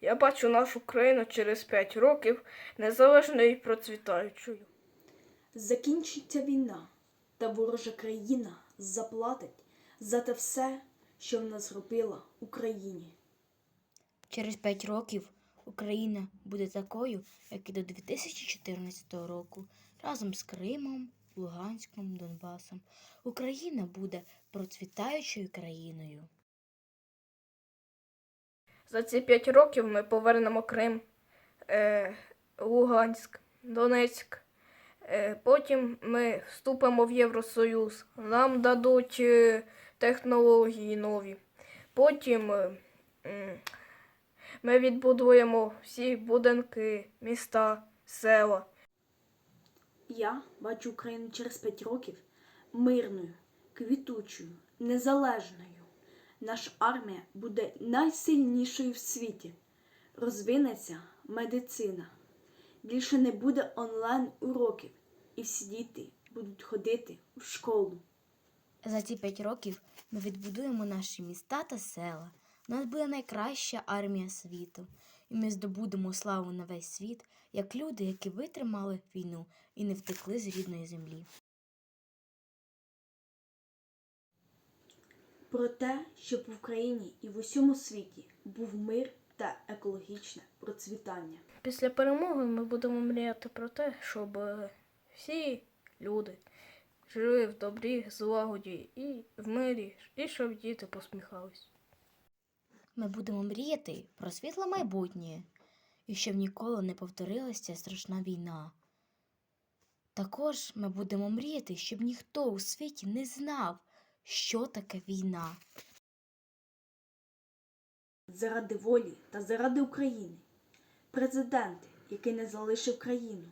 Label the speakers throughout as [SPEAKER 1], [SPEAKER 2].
[SPEAKER 1] Я бачу нашу країну через 5 років незалежною і процвітаючою.
[SPEAKER 2] Закінчиться війна, та ворожа країна заплатить за те все, що вона зробила Україні.
[SPEAKER 3] Через 5 років Україна буде такою, як і до 2014 року, разом з Кримом, Луганськом, Донбасом. Україна буде процвітаючою країною.
[SPEAKER 1] За ці 5 років ми повернемо Крим, е, Луганськ, Донецьк. Е, потім ми вступимо в Євросоюз. Нам дадуть е, технології нові. Потім е, ми відбудуємо всі будинки, міста, села.
[SPEAKER 2] Я бачу Україну через 5 років мирною, квітучою, незалежною. Наша армія буде найсильнішою в світі. Розвинеться медицина. Більше не буде онлайн уроків, і всі діти будуть ходити в школу.
[SPEAKER 3] За ці 5 років ми відбудуємо наші міста та села. У нас буде найкраща армія світу, і ми здобудемо славу на весь світ, як люди, які витримали війну і не втекли з рідної землі.
[SPEAKER 2] Про те, щоб в Україні і в усьому світі був мир та екологічне процвітання.
[SPEAKER 1] Після перемоги ми будемо мріяти про те, щоб е, всі люди жили в добрі, злагоді і в мирі, і щоб діти посміхались.
[SPEAKER 3] Ми будемо мріяти про світле майбутнє, і щоб ніколи не повторилася страшна війна. Також ми будемо мріяти, щоб ніхто у світі не знав, що таке війна.
[SPEAKER 2] Заради волі та заради України. Президент, який не залишив країну.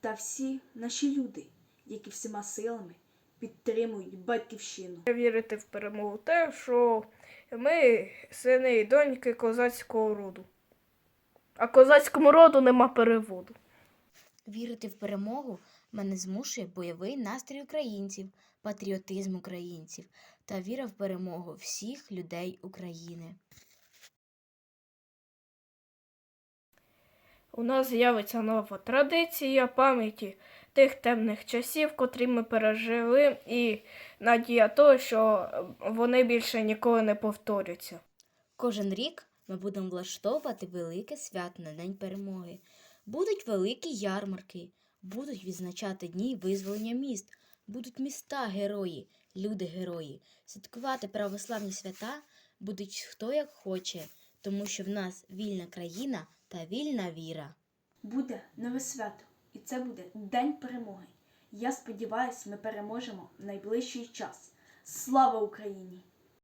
[SPEAKER 2] Та всі наші люди, які всіма силами підтримують батьківщину.
[SPEAKER 1] Вірити в перемогу те, що ми сини і доньки козацького роду. А козацькому роду нема переводу.
[SPEAKER 3] Вірити в перемогу мене змушує бойовий настрій українців, патріотизм українців та віра в перемогу всіх людей України.
[SPEAKER 1] У нас з'явиться нова традиція пам'яті тих темних часів, котрі ми пережили, і надія того, що вони більше ніколи не повторяться.
[SPEAKER 3] Кожен рік ми будемо влаштовувати велике свято на День перемоги. Будуть великі ярмарки, будуть відзначати дні визволення міст, будуть міста герої, люди герої. Святкувати православні свята будуть хто як хоче, тому що в нас вільна країна та вільна віра.
[SPEAKER 2] Буде нове свято, і це буде День перемоги. Я сподіваюся, ми переможемо в найближчий час. Слава Україні!